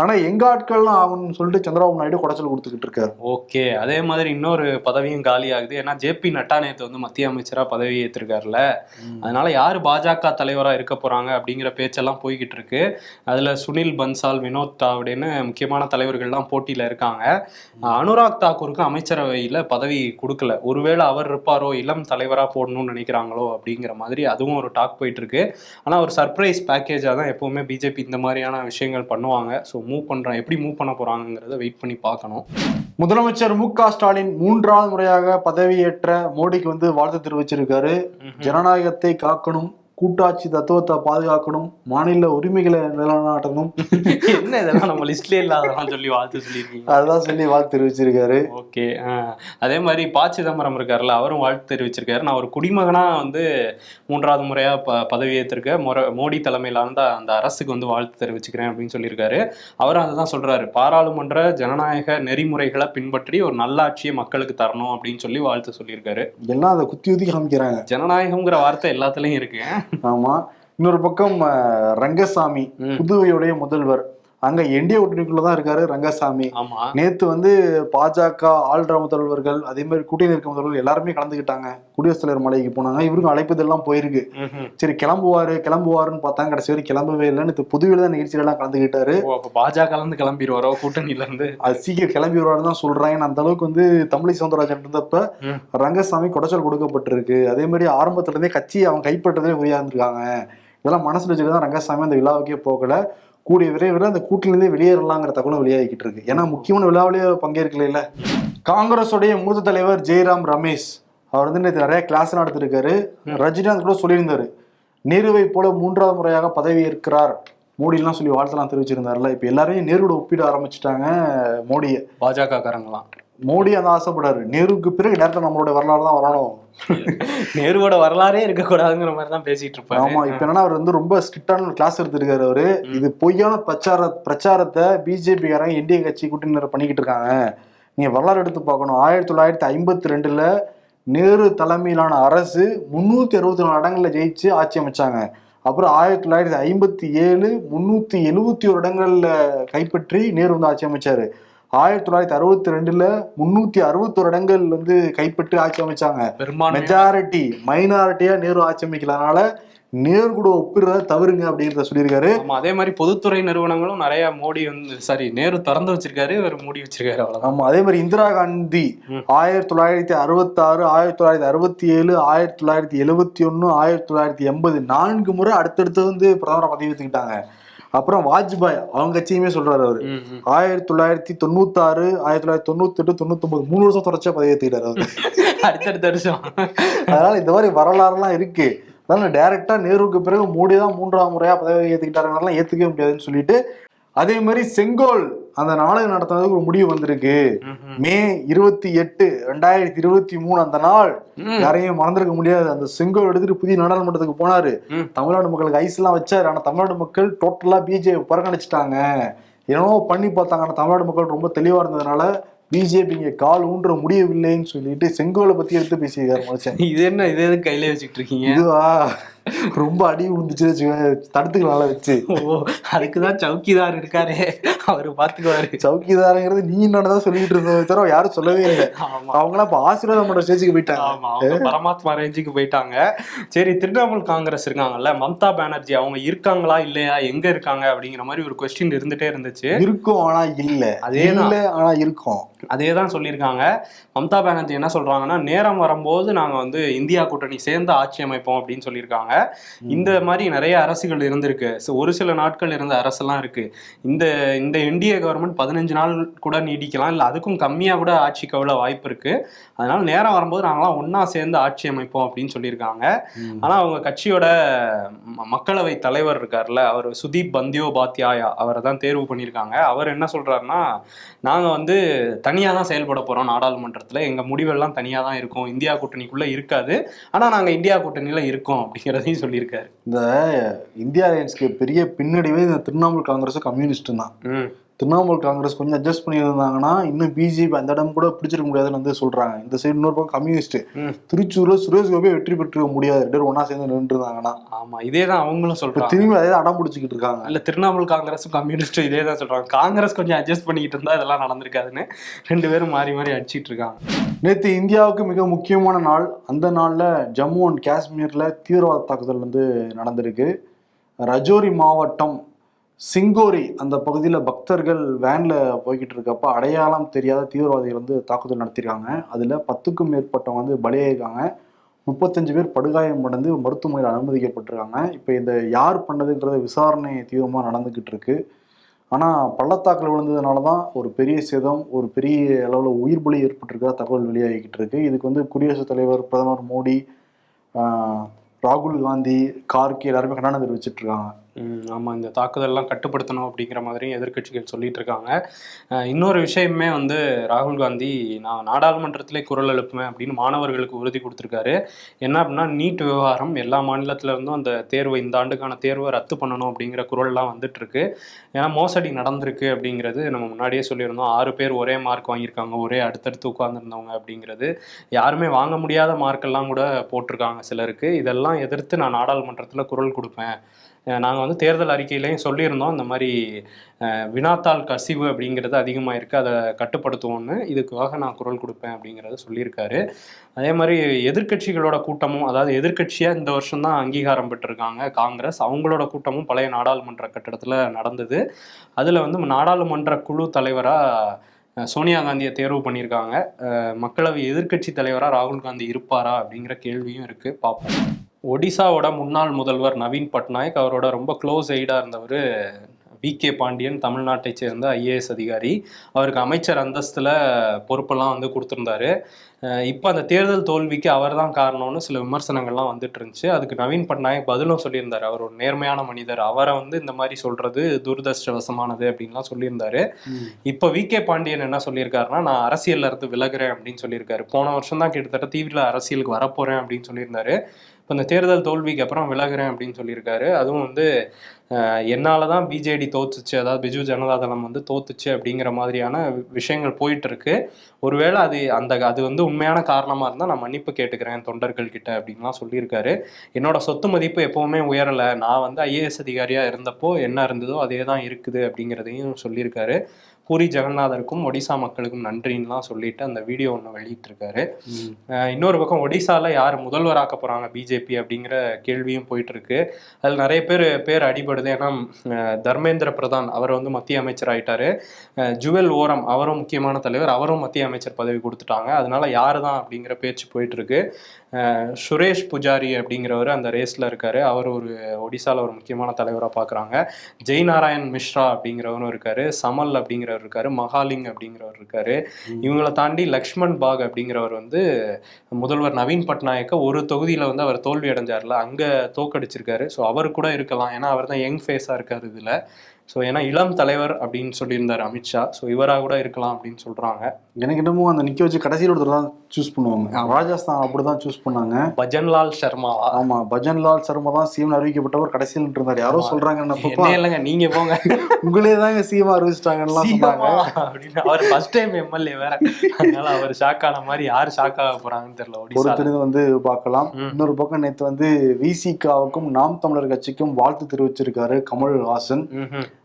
ஆனா எங்க ஆட்கள்லாம் ஆகணும்னு சொல்லிட்டு சந்திரபாபு நாயுடு குடைச்சல் கொடுத்துக்கிட்டு இருக்காரு. ஓகே. அதே மாதிரி இன்னொரு பதவியும் காலி ஆகுது. ஏன்னா ஜேபி நட்டா நேத்து வந்து மத்திய அமைச்சரா பதவி ஏற்றிருக்காருல்ல அதனால யாரு பாஜக தலைவரா இருக்க போறாங்க அப்படிங்கிற பேச்செல்லாம் போய்கிட்டு இருக்கு. அதுல சுனில் பன்சால் வினோத் தாவ்டேன்னு முக்கியமான தலைவர்கள்லாம் போட்டியில இருக்காங்க. அனுராக் தாக்கூருக்கு அமைச்சரவையில பதவி கொடுக்கல. ஒருவேளை அவர் இருப்பாரோ இளம் தலைவரா போடணும்னு நினைக்கிறாங்களோ அப்படிங்கிற மாதிரி அதுவும் ஒரு டாக் போயிட்டு இருக்கு. ஆனா ஒரு சர்ப்ரைஸ் பேக்கேஜா தான் எப்பவுமே பிஜேபி இந்த மாதிரியான விஷயங்கள் பண்ணுவாங்க. ஸோ மூவ் பண்றோம் எப்படி மூவ் பண்ண போறாங்கிறத வெயிட் பண்ணி பார்க்கணும். முதலமைச்சர் மு க ஸ்டாலின் மூன்றாவது முறையாக பதவியேற்ற மோடிக்கு வந்து வாழ்த்து தெரிவிச்சிருக்காரு. ஜனநாயகத்தை காக்கணும் கூட்டாட்சி தத்துவத்தை பாதுகாக்கணும் மாநில உரிமைகளை நிலைநாட்டணும். என்ன இதெல்லாம் நம்ம லிஸ்ட்லயே இல்லாததெல்லாம் சொல்லி வாழ்த்து சொல்லியிருக்கீங்க. அதுதான் சொல்லி வாழ்த்து தெரிவிச்சிருக்காரு. ஓகே அதே மாதிரி ப சிதம்பரம் இருக்காருல்ல அவரும் வாழ்த்து தெரிவிச்சிருக்காரு. நான் ஒரு குடிமகனா வந்து மூன்றாவது முறையா ப பதவி ஏற்றிருக்க முறை மோடி தலைமையிலான அந்த அரசுக்கு வந்து வாழ்த்து தெரிவிச்சுக்கிறேன் அப்படின்னு சொல்லியிருக்காரு. அவரும் அதை தான் சொல்றாரு. பாராளுமன்ற ஜனநாயக நெறிமுறைகளை பின்பற்றி ஒரு நல்லாட்சியை மக்களுக்கு தரணும் அப்படின்னு சொல்லி வாழ்த்து சொல்லியிருக்காரு. எல்லாம் அதை குத்தி ஊத்தி காமிக்கிறாங்க. ஜனநாயகம்ங்கிற வார்த்தை எல்லாத்துலயும் இருக்கு. ஆமா இன்னொரு பக்கம் ரங்கசாமி. புதுவையுடைய முதல்வர் அங்க என்டிஏ கூட்டணிக்குள்ள தான் இருக்காரு ரங்கசாமி. நேத்து வந்து பாஜக ஆள்ற முதல்வர்கள் அதே மாதிரி கூட்டணி இருக்க முதல்வர்கள் எல்லாருமே கலந்துக்கிட்டாங்க. குடியரசுத் தலைவர் மாளிகைக்கு போனாங்க. இவருக்கும் அழைப்பதெல்லாம் போயிருக்கு. சரி கிளம்புவாரு கிளம்புவாருன்னு பார்த்தாங்க. கடைசி வரை கிளம்பவே இல்லைன்னு இப்ப புதுவையில தான் நிகழ்ச்சியில எல்லாம் அப்ப பாஜக இருந்து கிளம்பிடுவாரோ கூட்டணியில இருந்து அது சீக்கிரம் கிளம்பி வருவாருன்னு தான் சொல்றாங்க. அந்த அளவுக்கு வந்து தமிழை சவுந்தரராஜன் இருந்தப்ப. ரங்கசாமி குடைச்சல் கொடுக்கப்பட்டிருக்கு. அதே மாதிரி ஆரம்பத்துல இருந்தே கட்சியை அவன் கைப்பற்றதே உரியா இருந்திருக்காங்க இதெல்லாம் மனசுல வச்சுட்டு தான் ரங்கசாமி அந்த விழாவுக்கே போகல. கூடிய விரைவில் அந்த கூட்டிலிருந்தே வெளியேறலாங்கிற தகவலும் வெளியாகிக்கிட்டு இருக்கு. ஏன்னா முக்கியமான விழாவிலேயே பங்கேற்கல காங்கிரஸுடைய மூத்த தலைவர் ஜெயராம் ரமேஷ் அவர் வந்து நேற்று நிறைய கிளாஸ் நடத்திருக்காரு. ரஜினிகாந்த் கூட சொல்லியிருந்தாரு. நேருவை போல மூன்றாவது முறையாக பதவி ஏற்கிறார். மோடிலாம் சொல்லி வாழ்த்தலாம் தெரிவிச்சிருந்தாருல இப்ப எல்லாரையும் நேருவோட ஒப்பிட ஆரம்பிச்சிட்டாங்க மோடியை. பாஜக காரங்களாம் மோடி அந்த ஆசைப்படாரு நேருக்கு பிறகு நேரத்தில் நம்மளோட வரலாறு தான் வரணும். நேருவோட வரலாறே இருக்கக்கூடாதுங்கிற மாதிரி தான் பேசிட்டு இருப்பாரு. ஆமா இப்ப என்னன்னா அவர் வந்து ரொம்ப ஸ்ட்ரிக்டான ஒரு கிளாஸ் எடுத்திருக்காரு அவரு. இது பொய்யான பிரச்சார பிரச்சாரத்தை பிஜேபி காரங்க என்டிஏ கட்சி கூட்டணியினர் பண்ணிக்கிட்டு இருக்காங்க. நீங்க வரலாறு எடுத்து பார்க்கணும். ஆயிரத்தி தொள்ளாயிரத்தி ஐம்பத்தி ரெண்டுல நேரு தலைமையிலான அரசு முன்னூத்தி அறுபத்தி நாலு இடங்கள்ல ஜெயிச்சு ஆட்சி அமைச்சாங்க. அப்புறம் ஆயிரத்தி தொள்ளாயிரத்தி ஐம்பத்தி ஏழு முன்னூத்தி எழுபத்தி ஒரு இடங்கள்ல கைப்பற்றி நேரு வந்து ஆட்சி அமைச்சாரு. ஆயிரத்தி தொள்ளாயிரத்தி அறுபத்தி ரெண்டுல முன்னூத்தி அறுபத்தொரு இடங்கள் வந்து கைப்பற்றி ஆட்சி அமைச்சாங்க. மெஜாரிட்டி மைனாரிட்டியா நேரு ஆட்சி அமைக்கலனால நேரு கூட ஒப்பிடுறத தவறுங்க அப்படின்றத சொல்லியிருக்காரு. அதே மாதிரி பொதுத்துறை நிறுவனங்களும் நிறைய மோடி வந்து சாரி நேரு திறந்து வச்சிருக்காரு இவர் மூடி வச்சிருக்காரு அவ்வளவுதான். ஆமா அதே மாதிரி இந்திரா காந்தி. ஆயிரத்தி தொள்ளாயிரத்தி அறுபத்தி ஆறு ஆயிரத்தி தொள்ளாயிரத்தி அறுபத்தி ஏழு ஆயிரத்தி தொள்ளாயிரத்தி எழுபத்தி ஒன்னு ஆயிரத்தி தொள்ளாயிரத்தி எண்பது நான்கு முறை அடுத்தடுத்து வந்து பிரதமரை பதவி ஏற்றுக்கிட்டாங்க அப்புறம் வாஜ்பாய் அவங்க கட்சியுமே சொல்றாரு அவரு. ஆயிரத்தி தொள்ளாயிரத்தி தொண்ணூத்தாறு ஆயிரத்தி தொள்ளாயிரத்தி தொண்ணூத்தி எட்டு தொண்ணூத்தி ஒன்பது மூணு வருஷம் தொடர்ச்சியா பதவி ஏத்துக்கிட்டாரு அவரு. அடுத்தடுத்த வருஷம். அதனால இந்த மாதிரி வரலாறுலாம் இருக்கு. அதனால டைரக்டா நேருவுக்கு பிறகு மோடி தான் மூன்றாம் முறையா பதவி ஏத்துக்கிட்டாருனால ஏத்துக்கவே முடியாதுன்னு சொல்லிட்டு அதே மாதிரி செங்கோல் அந்த நாடகம் நடத்துனதுக்கு ஒரு முடிவு வந்திருக்கு. ம், இருபத்தி எட்டு ரெண்டாயிரத்தி இருபத்தி மூணு அந்த நாள். யாரையும் மறந்துருக்க முடியாது. அந்த செங்கோல் எடுத்துட்டு புதிய நாடாளுமன்றத்துக்கு போனாரு. தமிழ்நாடு மக்களுக்கு ஐஸ் எல்லாம் வச்சாரு. ஆனா தமிழ்நாடு மக்கள் டோட்டலா பிஜேபி புறக்கணிச்சிட்டாங்க. என்னவோ பண்ணி பார்த்தாங்க. ஆனா தமிழ்நாடு மக்கள் ரொம்ப தெளிவா இருந்ததுனால பிஜேபி இங்க கால் ஊன்ற முடியவில்லைன்னு சொல்லிட்டு செங்கோலை பத்தி எடுத்து பேசியிருக்காரு மனுஷன். இது என்ன இது எதுக்கு கையில வச்சுக்கிட்டு இருக்கீங்க? இதுவா? ரொம்ப அடி விழுந்துச்சு தடுத்துக்கலால வச்சு. ஓ அதுக்குதான் சவுக்கிதார் இருக்காரே. அவரு பாத்துக்குவாரு. சௌக்கிதாரங்கிறது நீ என்னதான் சொல்லிட்டு இருந்ததை தவிர யாரும் சொல்லவே இல்லை. ஆமா. அவங்களாம் இப்ப ஆசீர்வாதம் பண்ற ஸ்டேஜுக்கு போயிட்டாங்க. அவங்க பரமாத்மா ரேஞ்சுக்கு போயிட்டாங்க. சரி திரிணாமுல் காங்கிரஸ் இருக்காங்கல்ல மம்தா பானர்ஜி அவங்க இருக்காங்களா இல்லையா எங்க இருக்காங்க அப்படிங்கிற மாதிரி ஒரு கொஸ்டின் இருந்துட்டே இருந்துச்சு. இருக்கும் ஆனா இல்ல. அதேதான். இல்ல ஆனா இருக்கும். அதே தான் சொல்லியிருக்காங்க. மம்தா பானர்ஜி என்ன சொல்றாங்கன்னா நேரம் வரும்போது நாங்க வந்து இந்தியா கூட்டணி சேர்ந்து ஆட்சி அமைப்போம் அப்படின்னு சொல்லியிருக்காங்க. இந்த மாதிரி நிறைய அரசுகள் இருந்திருக்கு. ஸோ ஒரு சில நாட்கள் இருந்த அரசெல்லாம் இருக்கு. இந்த இந்த என்டிஏ கவர்மெண்ட் பதினஞ்சு நாள் கூட நீடிக்கலாம். இல்லை அதுக்கும் கம்மியா கூட ஆட்சி கவுல வாய்ப்பு இருக்கு. அதனால நேரம் வரும்போது நாங்களாம் ஒண்ணா சேர்ந்து ஆட்சி அமைப்போம் அப்படின்னு சொல்லியிருக்காங்க. ஆனா அவங்க கட்சியோட மக்களவை தலைவர் இருக்கார்ல அவர் சுதீப் பந்தியோபாத்யாயா அவரை தான் தேர்வு பண்ணியிருக்காங்க. அவர் என்ன சொல்றாருன்னா நாங்க வந்து தனியா தான் செயல்பட போறோம் நாடாளுமன்றத்துல. எங்க முடிவெல்லாம் தனியா தான் இருக்கும். இந்தியா கூட்டணிக்குள்ள இருக்காது. ஆனா நாங்க இந்தியா கூட்டணியில இருக்கோம் அப்படிங்கிறதையும் சொல்லியிருக்காரு. இந்த இந்தியா அலையன்ஸ்க்கு பெரிய பின்னடைவே இந்த திரிணாமுல் காங்கிரஸ் கம்யூனிஸ்ட் தான் திரிணாமுல் காங்கிரஸ் கொஞ்சம் அட்ஜஸ்ட் பண்ணியிருந்தாங்கன்னா இன்னும் பிஜேபி அந்த இடம் கூட பிடிச்சிருக்க முடியாதுன்னு வந்து சொல்றாங்க. இந்த சைடு இன்னொரு பக்கம் கம்யூனிஸ்ட். திருச்சூர்ல சுரேஷ் கோபி வெற்றி பெற்றிருக்க முடியாது. ரெண்டு ஒண்ணா சேர்ந்து நின்று இருந்தாங்கன்னா ஆமா இதே தான் அவங்களும் சொல்றாங்க. திரும்பி அதே அடம் பிடிச்சிக்கிட்டு இருக்காங்க. இல்ல திரிணாமுல் காங்கிரஸும் கம்யூனிஸ்டும் இதே தான் சொல்றாங்க. காங்கிரஸ் கொஞ்சம் அட்ஜஸ்ட் பண்ணிக்கிட்டு இருந்தா இதெல்லாம் நடந்திருக்காதுன்னு ரெண்டு பேரும் மாறி மாறி அடிச்சிட்டு இருக்காங்க. நேற்று இந்தியாவுக்கு மிக முக்கியமான நாள். அந்த நாள்ல ஜம்மு அண்ட் காஷ்மீர்ல தீவிரவாத தாக்குதல் வந்து நடந்திருக்கு. ரஜோரி மாவட்டம் சிங்கோரி அந்த பகுதியில் பக்தர்கள் வேனில் போய்கிட்டு இருக்கப்ப அடையாளம் தெரியாத தீவிரவாதிகள் வந்து தாக்குதல் நடத்தியிருக்காங்க அதில் பத்துக்கும் மேற்பட்டவங்க வந்து பலியாயிருக்காங்க. முப்பத்தஞ்சு பேர் படுகாயம் அடைந்து மருத்துவமனையில் அனுமதிக்கப்பட்டிருக்காங்க. இப்போ இந்த யார் பண்ணதுங்கிறத விசாரணை தீவிரமாக நடந்துக்கிட்டு இருக்கு. ஆனால் பள்ளத்தாக்கில் விழுந்ததுனால தான் ஒரு பெரிய சேதம் ஒரு பெரிய அளவில் உயிர் பலி ஏற்பட்டிருக்கா தகவல் வெளியாகிக்கிட்டு இருக்கு. இதுக்கு வந்து குடியரசுத் தலைவர் பிரதமர் மோடி ராகுல் காந்தி கார்கே எல்லாருமே கண்டனம் தெரிவிச்சிட்ருக்காங்க ஆமாம் இந்த தாக்குதல்லாம் கட்டுப்படுத்தணும் அப்படிங்கிற மாதிரியும் எதிர்க்கட்சிகள் சொல்லிட்டு இருக்காங்க இன்னொரு விஷயமே வந்து ராகுல் காந்தி நான் நாடாளுமன்றத்திலே குரல் எழுப்புவேன் அப்படின்னு மாணவர்களுக்கு உறுதி கொடுத்துருக்காரு. என்ன அப்படின்னா நீட் விவகாரம் எல்லா மாநிலத்திலிருந்தும் அந்த தேர்வு இந்த ஆண்டுக்கான தேர்வை ரத்து பண்ணணும் அப்படிங்கிற குரல்லாம் வந்துட்டு இருக்கு ஏன்னா மோசடி நடந்திருக்கு அப்படிங்கிறது நம்ம முன்னாடியே சொல்லியிருந்தோம். ஆறு பேர் ஒரே மார்க் வாங்கியிருக்காங்க ஒரே அடுத்தடுத்து உட்கார்ந்துருந்தவங்க அப்படிங்கிறது. யாருமே வாங்க முடியாத மார்க்கெல்லாம் கூட போட்டிருக்காங்க சிலருக்கு. இதெல்லாம் எதிர்த்து நான் நாடாளுமன்றத்தில் குரல் கொடுப்பேன். நாங்கள் வந்து தேர்தல் அறிக்கையிலையும் சொல்லியிருந்தோம். இந்த மாதிரி வினாத்தாள் கசிவு அப்படிங்கிறது அதிகமாக இருக்குது அதை கட்டுப்படுத்துவோன்னு இதுக்காக நான் குரல் கொடுப்பேன் அப்படிங்கிறத சொல்லியிருக்காரு. அதே மாதிரி எதிர்க்கட்சிகளோட கூட்டமும் அதாவது எதிர்க்கட்சியாக இந்த வருஷம் தான் அங்கீகாரம் பெற்றிருக்காங்க. காங்கிரஸ் அவங்களோட கூட்டமும் பழைய நாடாளுமன்ற கட்டடத்தில் நடந்தது. அதில் வந்து நாடாளுமன்ற குழு தலைவராக சோனியா காந்தியை தேர்வு பண்ணியிருக்காங்க. மக்களவை எதிர்க்கட்சி தலைவராக ராகுல் காந்தி இருப்பாரா அப்படிங்கிற கேள்வியும் இருக்குது பார்ப்போம் ஒடிசாவோட முன்னாள் முதல்வர் நவீன் பட்நாயக் அவரோட ரொம்ப க்ளோஸ் எய்டாக இருந்தவர் வி கே பாண்டியன் தமிழ்நாட்டை சேர்ந்த ஐஏஎஸ் அதிகாரி. அவருக்கு அமைச்சர் அந்தஸ்தில் பொறுப்பெல்லாம் வந்து கொடுத்துருந்தாரு. இப்போ அந்த தேர்தல் தோல்விக்கு அவர் தான் காரணம்னு சில விமர்சனங்கள்லாம் வந்துட்டு இருந்துச்சு அதுக்கு நவீன் பட்நாயக் பதிலும் சொல்லியிருந்தாரு. அவர் ஒரு நேர்மையான மனிதர். அவரை வந்து இந்த மாதிரி சொல்றது துரதிருஷ்டவசமானது அப்படின்லாம் சொல்லியிருந்தாரு. இப்போ வி கே பாண்டியன் என்ன சொல்லியிருக்காருன்னா நான் அரசியல்ல இருந்து விலகுறேன் அப்படின்னு சொல்லியிருக்காரு. போன வருஷம் தான் கிட்டத்தட்ட தீவிர அரசியலுக்கு வரப்போறேன் அப்படின்னு சொல்லியிருந்தாரு. இப்போ இந்த தேர்தல் தோல்விக்கு அப்புறம் விலகுறேன் அப்படின்னு சொல்லியிருக்காரு. அதுவும் வந்து என்னால் தான் பிஜேடி தோத்துச்சு அதாவது பிஜு ஜனதா தளம் வந்து தோத்துச்சு அப்படிங்கிற மாதிரியான விஷயங்கள் போயிட்டு இருக்கு ஒருவேளை அது அந்த அது வந்து உண்மையான காரணமாக இருந்தால் நான் மன்னிப்பு கேட்டுக்கிறேன் தொண்டர்கள் கிட்ட அப்படின்லாம் சொல்லியிருக்காரு. என்னோட சொத்து மதிப்பு எப்பவுமே உயரலை. நான் வந்து ஐஏஎஸ் அதிகாரியாக இருந்தப்போ என்ன இருந்ததோ அதே தான் இருக்குது அப்படிங்கிறதையும் சொல்லியிருக்காரு. பூரி ஜெகநாதருக்கும் ஒடிசா மக்களுக்கும் நன்றின்லாம் சொல்லிட்டு அந்த வீடியோ ஒன்று வெளியிட்டிருக்காரு. இன்னொரு பக்கம் ஒடிசால யார் முதல்வராக்க போறாங்க பிஜேபி அப்படிங்கிற கேள்வியும் போயிட்டு இருக்கு அதில் நிறைய பேர் பேர் அடிபடுது. ஏன்னா தர்மேந்திர பிரதான் அவர் வந்து மத்திய அமைச்சர் ஆயிட்டாரு. ஜுவல் ஓரம் அவரும் முக்கியமான தலைவர் அவரும் மத்திய அமைச்சர் பதவி கொடுத்துட்டாங்க. அதனால யாரு தான் அப்படிங்கிற பேச்சு போயிட்டு இருக்கு அஹ் சுரேஷ் புஜாரி அப்படிங்கிறவர் அந்த ரேஸ்ல இருக்காரு. அவர் ஒரு ஒடிசால ஒரு முக்கியமான தலைவராக பார்க்குறாங்க ஜெய் நாராயண் மிஸ்ரா அப்படிங்கிறவரும் இருக்காரு. சமல் அப்படிங்கிறவர் இருக்காரு. மகாலிங் அப்படிங்கிறவர் இருக்காரு. இவங்களை தாண்டி லக்ஷ்மண் பாக் அப்படிங்கிறவர் வந்து முதல்வர் நவீன் பட்நாயக்க ஒரு தொகுதியில வந்து அவர் தோல்வி அடைஞ்சார்ல. அங்க தோக்கடிச்சிருக்காரு. ஸோ அவர் கூட இருக்கலாம். ஏன்னா அவர் தான் யங் ஃபேஸா இருக்காரு இதுல. ஸோ ஏன்னா இளம் தலைவர் அப்படின்னு சொல்லியிருந்தார் அமித்ஷா ஸோ இவராக கூட இருக்கலாம் அப்படின்னு சொல்றாங்க. எனக்கு என்னமோ அந்த நிக்க வச்சு கடைசியில் ஒருத்தர் தான் சூஸ் பண்ணுவாங்க. ராஜஸ்தான் அப்படிதான் சூஸ் பண்ணாங்க. பஜன்லால் சர்மாவா? ஆமா பஜன்லால் சர்மா தான் சிஎம் அறிவிக்கப்பட்டவர் கடைசியில் இருந்தார். யாரோ சொல்றாங்க என்ன இல்லைங்க நீங்க போங்க. உங்களே தாங்க சிஎம் அறிவிச்சிட்டாங்கன்னு சொன்னாங்க. அப்படின்னு. அவர் ஃபர்ஸ்ட் டைம் எம்எல்ஏ வேற. அதனால அவர் ஷாக் ஆன மாதிரி யார் ஷாக் ஆக போறாங்கன்னு தெரியல பொறுத்திருந்து வந்து பார்க்கலாம். இன்னொரு பக்கம் நேத்து வந்து விசிகாவுக்கும் நாம் தமிழர் கட்சிக்கும் வாழ்த்து தெரிவிச்சிருக்காரு கமல்ஹாசன்.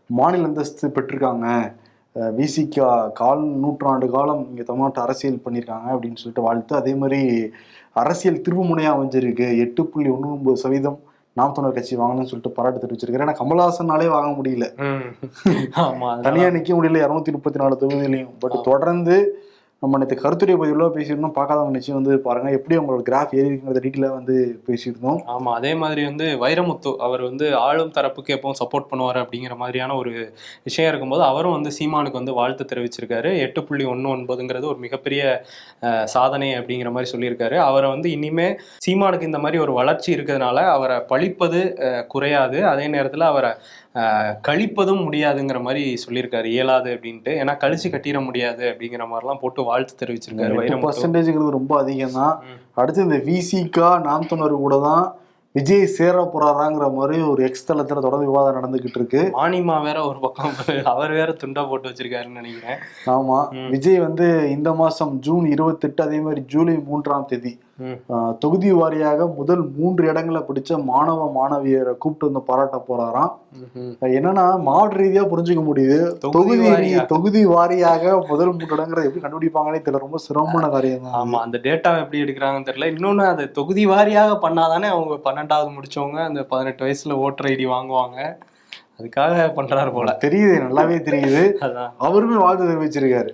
மாநில அந்தஸ்து பெற்றிருக்காங்க. விசிகா கால் நூற்றாண்டு காலம் இங்கே தமிழ்நாட்டு அரசியல் பண்ணியிருக்காங்க அப்படின்னு சொல்லிட்டு வாழ்த்து. அதே மாதிரி அரசியல் திருப்புமுனையா அமைஞ்சிருக்கு. எட்டு புள்ளி ஒன்று ஒன்பது சதவீதம் நாம் தமிழர் கட்சி வாங்கணும்னு சொல்லிட்டு பாராட்டு தெரிவிச்சிருக்காரு. ஏன்னா கமல்ஹாசனாலே வாங்க முடியல. ம். ஆமா அதனால- தனியா நிக்க முடியல. இரநூத்தி முப்பத்தி நாலு தொகுதியிலையும். பட் தொடர்ந்து நம்ம நேற்று கருத்துரை பதிவுல பேசியிருந்தோம். பார்க்காதவங்க நிச்சயம் வந்து பாருங்க. எப்படி அவங்களோட கிராஃப் ஏறி இருக்குங்கிறத டீட்டெயிலாக வந்து பேசியிருந்தோம். ஆமா அதே மாதிரி வந்து வைரமுத்து அவர் வந்து ஆளும் தரப்புக்கு எப்பவும் சப்போர்ட் பண்ணுவார் அப்படிங்கிற மாதிரியான ஒரு விஷயம் இருக்கும்போது அவரும் வந்து சீமானுக்கு வந்து வாழ்த்து தெரிவிச்சிருக்காரு. எட்டு புள்ளி ஒன்று ஒன்பதுங்கிறது ஒரு மிகப்பெரிய சாதனை அப்படிங்கிற மாதிரி சொல்லியிருக்காரு. அவரை வந்து இனிமே சீமானுக்கு இந்த மாதிரி ஒரு வளர்ச்சி இருக்கிறதுனால அவரை பழிப்பது குறையாது. அதே நேரத்தில் அவரை கழிப்பதும் முடியாதுங்கிற மாதிரி சொல்லியிருக்காரு. இயலாது அப்படின்ட்டு. ஏன்னா கழிச்சு கட்டிட முடியாது அப்படிங்கிற மாதிரிலாம் போட்டு வாழ்த்து தெரிவிச்சிருக்காரு. பர்சன்டேஜ்ங்கிறது ரொம்ப அதிகம் தான். அடுத்து இந்த விசிகா நாம் தமிழர் கூட தான் விஜய் சேர போறாராங்கிற மாதிரி ஒரு எக்ஸ் தளத்துல தொடர்ந்து விவாதம் நடந்துகிட்டு இருக்கு. மானிமா வேற ஒரு பக்கம் அவர் வேற துண்டா போட்டு வச்சிருக்காருன்னு நினைக்கிறேன். ஆமா. விஜய் வந்து இந்த மாசம் ஜூன் இருபத்தெட்டு அதே மாதிரி ஜூலை மூன்றாம் தேதி தொகுதி வாரியாக முதல் மூன்று இடங்களை பிடிச்ச மாணவ மாணவியரை கூப்பிட்டு வந்து பாராட்ட போறாராம். என்னன்னா மாவட்ட ரீதியா புரிஞ்சுக்க முடியுது. தொகுதி. தொகுதி வாரியாக முதல் மூன்று இடங்கிறத எப்படி கண்டுபிடிப்பாங்கன்னே தெரியல. ரொம்ப சிரமமான காரியம் தான். ஆமா அந்த டேட்டா எப்படி எடுக்கிறாங்கன்னு தெரியல. இன்னொன்னு அது தொகுதி வாரியாக பண்ணாதானே அவங்க பன்னெண்டாவது முடிச்சவங்க அந்த பதினெட்டு வயசுல ஓட்டர் ஐடி வாங்குவாங்க. அதுக்காக பண்றாரு போல. தெரியுது நல்லாவே தெரியுது. அவருமே வாழ்த்து தெரிவிச்சிருக்காரு.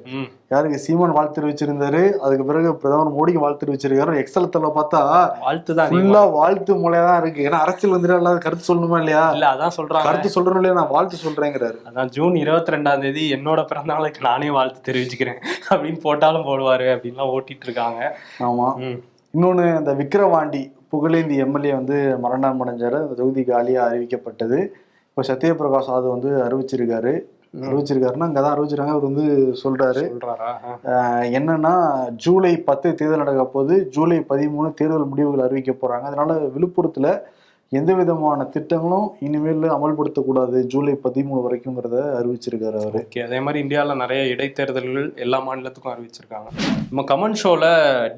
யாருக்கு? சீமான் வாழ்த்து தெரிவிச்சிருந்தாரு. அதுக்கு பிறகு பிரதமர் மோடிக்கு வாழ்த்து தெரிவிச்சிருக்காரு. எக்ஸலத்துல பார்த்தா வாழ்த்து தான் ஃபுல்லா வாழ்த்து மூலையா தான் இருக்கு. ஏன்னா அரசியல் வந்துட்டு எல்லாரும் கருத்து சொல்லணுமா இல்லையா? இல்ல அதான் சொல்றாங்க. கருத்து சொல்றோம் இல்லையா நான் வாழ்த்து சொல்றேங்கிறாரு. அதான் ஜூன் இருபத்தி ரெண்டாம் தேதி என்னோட பிறந்த நாளுக்கு நானே வாழ்த்து தெரிவிச்சுக்கிறேன். அப்படின்னு போட்டாலும் போடுவாரு அப்படின்லாம் ஓட்டிட்டு இருக்காங்க. ஆமா. ம். இன்னொன்னு இந்த விக்கிரவாண்டி புகழேந்தி எம்எல்ஏ வந்து மரணம் அடைஞ்சாரு. அந்த தொகுதி காலியா அறிவிக்கப்பட்டது. இப்போ சத்யபிரகாஷ் அது வந்து அறிவிச்சிருக்காரு. அறிவிச்சிருக்காருன்னா அங்கதான் அறிவிச்சிருக்காங்க. அவர் வந்து. ஆஹ் என்னன்னா ஜூலை பத்து தேர்தல் நடக்க போது ஜூலை பதிமூணு தேர்தல் முடிவுகள் அறிவிக்க போறாங்க. அதனால விழுப்புரத்துல எந்த விதமான திட்டங்களும் இனிமேல் அமல்படுத்தக்கூடாது ஜூலை பதிமூணு வரைக்கும்ங்கிறத அறிவிச்சிருக்காரு அவரு. ஓகே அதே மாதிரி இந்தியாவில் நிறைய இடைத்தேர்தல்கள் எல்லா மாநிலத்துக்கும் அறிவிச்சிருக்காங்க. நம்ம கமெண்ட் ஷோவில்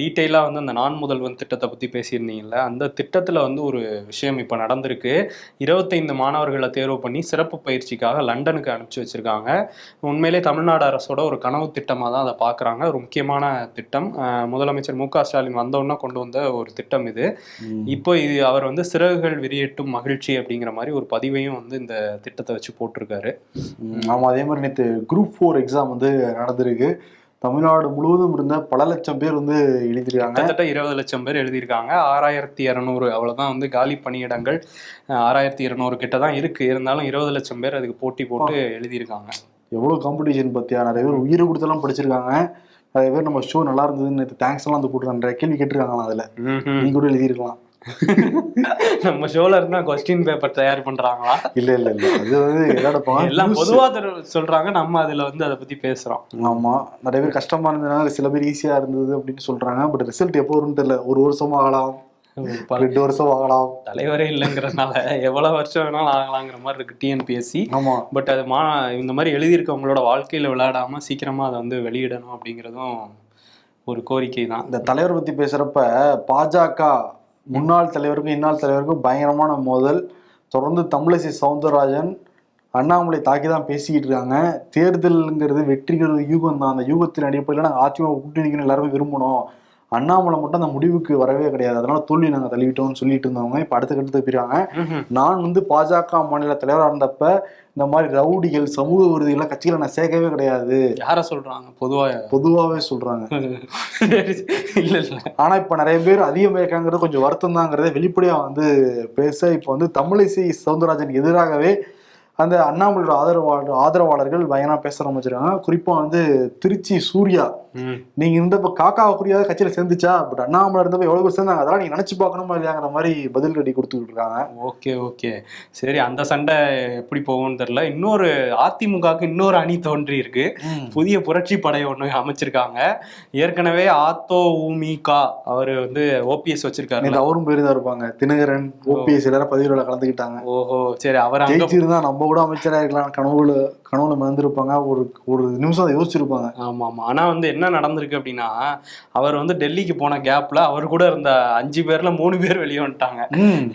டீட்டெயிலாக வந்து அந்த நான் முதல்வன் திட்டத்தை பற்றி பேசியிருந்தீங்கல்ல அந்த திட்டத்தில் வந்து ஒரு விஷயம் இப்போ நடந்திருக்கு. இருபத்தைந்து மாணவர்களை தேர்வு பண்ணி சிறப்பு பயிற்சிக்காக லண்டனுக்கு அனுப்பிச்சு வச்சிருக்காங்க. உண்மையிலே தமிழ்நாடு அரசோட ஒரு கனவு திட்டமாக தான் அதை பார்க்குறாங்க ஒரு முக்கியமான திட்டம். முதலமைச்சர் மு க ஸ்டாலின் வந்தவுடனே கொண்டு வந்த ஒரு திட்டம் இது. இப்போ இது அவர் வந்து சிறகுகள் விரியட்டும் மகிழ்ச்சி அப்படிங்கிற மாதிரி ஒரு பதிவையும் வந்து இந்த திட்டத்தை வச்சு போட்டிருக்காரு. ம், ஆமா அதே மாதிரி நேற்று குரூப் ஃபோர் எக்ஸாம் வந்து நடந்திருக்கு. தமிழ்நாடு முழுவதும் இருந்த பல லட்சம் பேர் வந்து எழுதிருக்காங்க கிட்டத்தட்ட இருபது லட்சம் பேர் எழுதியிருக்காங்க. ஆறாயிரத்தி இரநூறு அவ்வளவுதான் வந்து காலி பணியிடங்கள். ஆறாயிரத்தி இரநூறு கிட்ட தான் இருக்கு. இருந்தாலும் இருபது லட்சம் பேர் அதுக்கு போட்டி போட்டு எழுதியிருக்காங்க. எவ்வளவு காம்படிஷன் பத்தியா? நிறைய பேர் உயிரை கொடுத்தெல்லாம் படிச்சிருக்காங்க. நிறைய பேர் நம்ம ஷோ நல்லா இருந்ததுன்னு தேங்க்ஸ் எல்லாம் வந்து போட்டுருக்காங்க. நிறைய கேள்வி கேட்டிருக்காங்களாம் அதுல. நீ கூட எழுதியிருக்கலாம். நம்ம ஷோல இருந்தா கொஸ்டின் பேப்பர் தயார் பண்றாங்களா? இல்ல இல்ல இல்ல. அது வந்து என்னோட எல்லாம் பொதுவா சொல்றாங்க. நம்ம அதுல வந்து அதை பத்தி பேசுறோம். ஆமா. நிறைய பேர் கஷ்டமா இருந்ததுனால சில பேர் ஈஸியா இருந்தது அப்படின்னு சொல்றாங்க. பட் ரிசல்ட் எப்போ வரும்னு தெரியல. ஒரு வருஷம் ஆகலாம். ரெண்டு வருஷம் ஆகலாம். தலைவரே இல்லைங்கிறதுனால எவ்வளவு வருஷம் வேணாலும் ஆகலாங்கிற மாதிரி இருக்கு டிஎன்பிஎஸ்சி ஆமா. பட் அது மா இந்த மாதிரி எழுதியிருக்கவங்களோட வாழ்க்கையில விளையாடாம சீக்கிரமா அதை வந்து வெளியிடணும் அப்படிங்கிறதும் ஒரு கோரிக்கை தான். இந்த தலைவர் பத்தி பேசுறப்ப பாஜக முன்னாள் தலைவருக்கும் இன்னாள் தலைவருக்கும் பயங்கரமான மோதல். தொடர்ந்து தமிழிசை சவுந்தரராஜன் அண்ணாமலை தாக்கி தான் பேசிக்கிட்டு இருக்காங்க. தேர்தலுங்கிறது வெற்றிங்கிறது யூகம் தான். அந்த யூகத்தின் அடிப்படையில் நாங்கள் அதிமுக கூட்டணிக்குன்னு எல்லாருமே விரும்பணும். அண்ணாமலை மட்டும் அந்த முடிவுக்கு வரவே கிடையாது. அதனால தோல்வி நாங்கள் தள்ளிவிட்டோம்னு சொல்லிட்டு இருந்தவங்க இப்போ அடுத்த கட்டத்துக்கு போயிருக்காங்க. நான் வந்து பாஜக மாநில தலைவராக இருந்தப்ப இந்த மாதிரி ரவுடிகள் சமூக விருதிகளை கட்சிகளை நான் சேர்க்கவே கிடையாது. யார சொல்றாங்க? பொதுவா பொதுவாகவே சொல்றாங்க. இல்ல இல்ல. ஆனா இப்ப நிறைய பேர் அதிகம் இருக்காங்கிறது கொஞ்சம் வருத்தம் தாங்கிறத வெளிப்படையா வந்து பேச இப்ப வந்து தமிழிசை சவுந்தரராஜன் எதிராகவே அந்த அண்ணாமலையோட ஆதரவாளர் ஆதரவாளர்கள் பயங்கரமா பேச ஆரம்பிச்சிருக்காங்க. குறிப்பா வந்து திருச்சி சூர்யா. நீங்க இருந்தப்ப காக்கா குறியாத கட்சியில சேர்ந்துச்சா? பட் அண்ணாமலை இருந்தப்ப எவ்வளவு பேர் சேர்ந்தாங்க? அதெல்லாம் நீங்க நினைச்சு பார்க்கணுமா இல்லையாங்கிற மாதிரி பதில் கட்டி கொடுத்துட்டு இருக்காங்க ஓகே ஓகே. சரி அந்த சண்டை எப்படி போகும்னு தெரியல. இன்னொரு அதிமுகவுக்கு இன்னொரு அணி தோன்றி இருக்கு. புதிய புரட்சி படை ஒண்ணு அமைச்சிருக்காங்க. ஏற்கனவே ஆத்தோ ஊமிகா அவர் வந்து ஓபிஎஸ் வச்சிருக்காரு அவரும் போயிருந்தா இருப்பாங்க தினகரன் ஓபிஎஸ் எல்லாரும் பதவியில கலந்துக்கிட்டாங்க. ஓஹோ சரி அவர் அங்க ஜெயிச்சிருந்தா நம்ம கூட அமைச்சரா இருக்கலாம். கனவுல கனவுல மறந்துருப்பாங்க ஒரு ஒரு நிமிஷம் அதை யோசிச்சிருப்பாங்க. ஆமா ஆமா. ஆனா வந்து என்ன நடந்திருக்கு அப்படின்னா அவர் வந்து டெல்லிக்கு போன கேப்ல அவர் கூட இருந்த அஞ்சு பேர்ல மூணு பேர் வெளியே வந்துட்டாங்க.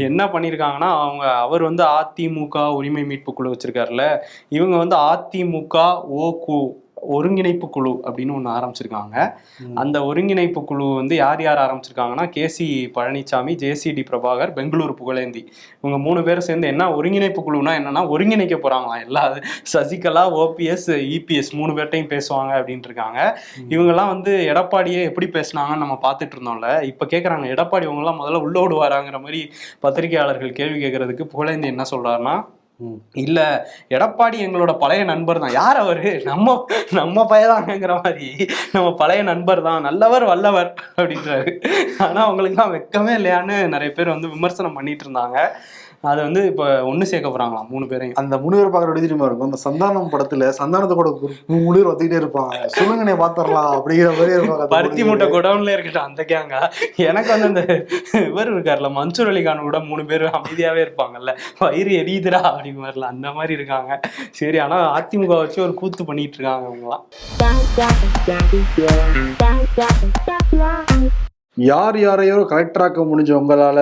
என்ன பண்ணிருக்காங்கன்னா அவங்க அவர் வந்து அதிமுக உரிமை மீட்பு குழு வச்சிருக்காருல்ல. இவங்க வந்து அதிமுக ஓ கு ஒருங்கிணைப்பு குழு அப்படின்னு ஒன்று ஆரம்பிச்சிருக்காங்க. அந்த ஒருங்கிணைப்பு குழு வந்து யார் யார் ஆரம்பிச்சிருக்காங்கன்னா K C Palaniswami J C D Prabhakar Bengaluru Pugazhendi. இவங்க மூணு பேரும் சேர்ந்து என்ன ஒருங்கிணைப்பு குழுனா என்னன்னா ஒருங்கிணைக்க போறாங்களாம் எல்லா சசிகலா ஓபிஎஸ் இபிஎஸ் மூணு பேர்ட்டையும் பேசுவாங்க அப்படின்ட்டு இருக்காங்க. இவங்கெல்லாம் வந்து எடப்பாடியே எப்படி பேசுனாங்கன்னு நம்ம பார்த்துட்டு இருந்தோம்ல. இப்போ கேட்குறாங்க எடப்பாடி இவங்கெல்லாம் முதல்ல உள்ள விடுவாராங்கிற மாதிரி பத்திரிகையாளர்கள் கேள்வி கேட்கறதுக்கு புகழேந்தி என்ன சொல்றாருன்னா. இல்ல எடப்பாடி எங்களோட பழைய நண்பர் தான். யார் அவரு? நம்ம நம்ம பயதாங்கிற மாதிரி. நம்ம பழைய நண்பர் தான். நல்லவர் வல்லவர் அப்படின்றாரு. ஆனா அவங்களுக்குலாம் வெக்கமே இல்லையான்னு நிறைய பேர் வந்து விமர்சனம் பண்ணிட்டு இருந்தாங்க. அது வந்து இப்ப ஒண்ணு சேர்க்க போறாங்களாம் மூணு பேரையும். அந்த முனிவர் பாக்குற தெரியுமா இருக்கும். அந்த சந்தானம் படத்துல சந்தானத்தை கூட ஒரு முனிவர் வந்துகிட்டே இருப்பாங்க சொல்லுங்கண்ணே பாத்திரலாம் அப்படிங்கிற மாதிரி இருப்பாங்க பருத்தி மூட்டை குடவுன்ல இருக்கட்டும் அந்த கேங்கா எனக்கு வந்து அந்த இவர் இருக்கார்ல மன்சூர் அலிகான் கூட மூணு பேர் அமைதியாவே இருப்பாங்கல்ல. வயிறு எரியுதுடா அப்படிங்கிற மாதிரில அந்த மாதிரி இருக்காங்க. சரி ஆனா அதிமுக வச்சு ஒரு கூத்து பண்ணிட்டு இருக்காங்க அவங்கலாம் யார் யாரையோ கலெக்டராக்க முடிஞ்ச உங்களால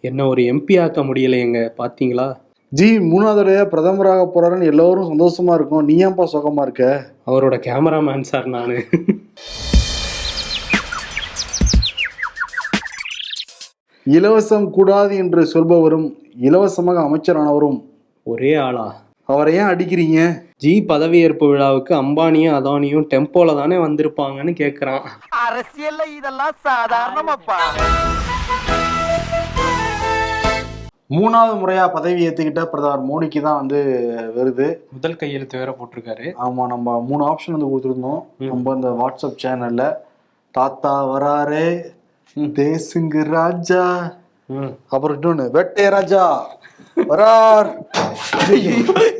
என்ன ஒரு எம்பி ஆக்க முடியலையேங்க பாத்தீங்களா? ஜி மூணாவது தடவையா பிரதமராக போறாருன்னு எல்லாரும் சந்தோஷமா இருக்கும். நீ ஏன்பா சுகமா இருக்க? அவரோட கேமராமேன் சார் நானு. இலவசம் கூடாது என்று சொல்பவரும் இலவசமாக அமைச்சரானவரும் ஒரே ஆளா? அவரை ஏன் அடிக்கிறீங்க? ஜி பதவியேற்பு விழாவுக்கு அம்பானியும் அதானியும் டெம்போல தானே வந்திருப்பாங்கன்னு கேக்குறான். அரசியல்ல இதெல்லாம் சாதாரணமாப்பா. மூணாவது முறையா பதவி ஏத்துக்கிட்ட பிரதமர் மோடிக்கு தான் வந்து வருது முதல் கையெழுத்து வேற போட்டிருக்காரு ஆமா நம்ம மூணு ஆப்ஷன் வந்து கொடுத்துருந்தோம். நம்ம இந்த வாட்ஸ்அப் சேனல்ல தாத்தா வராரே தேசுங்கு ராஜா. அப்புறம் இன்னொன்னு வேட்டை ராஜா. வரார்.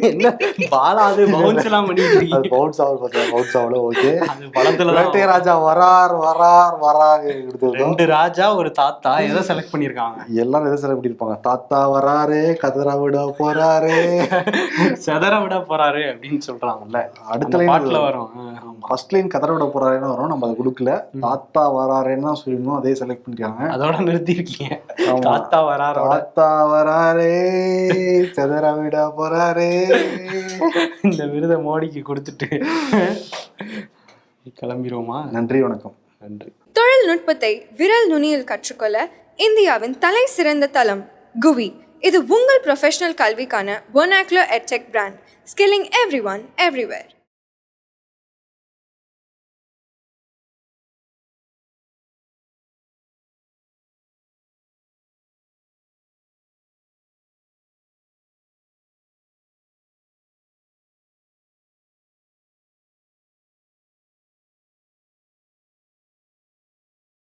என்ன? பாலா அது பவுன்ஸ் எல்லாம் பண்ணிட்டு அது இருக்கீங்க. பவுன்ஸ் ஆகல பார்த்தா பவுன்ஸ் ஆகல ஓகே அது படத்துல வேட்டை தான் ராஜா வரார் வரார் வரார் கொடுத்துருந்தோம் ரெண்டு ராஜா ஒரு தாத்தா எதை செலக்ட் பண்ணிருக்காங்க? எல்லாரும் எதை செலக்ட் பண்ணிருப்பாங்க? தாத்தா வராரு கதிரா விட போறாரு. செதற விட போறாரு அப்படின்னு சொல்றாங்கல்ல. அடுத்த பாட்டுல வரும். ஃபர்ஸ்ட் லைன் கதற விட போறாருன்னு வரும். நம்ம அதை கொடுக்கல. தாத்தா வராருன்னு தான் சொல்லியிருந்தோம். அதே செலக்ட் பண்ணிருக்காங்க. அதோட நிறுத்தி இருக்கீங்க ஆமா. தாத்தா வராரோட. தாத்தா வராரே சதுர விட போறாரே. இந்த விருதை மோடிக்கு கொடுத்துட்டு கிளம்பிடுவோமா நன்றி வணக்கம். நன்றி. தொழில்நுட்பத்தை விரல் நுனியில் கற்றுக்கொள்ள இந்தியாவின் தலை சிறந்த தளம் குவி. இது உங்கள் ப்ரொஃபஷனல் கல்விக்கான ஒனாக்லோ edtech brand skilling every one everywhere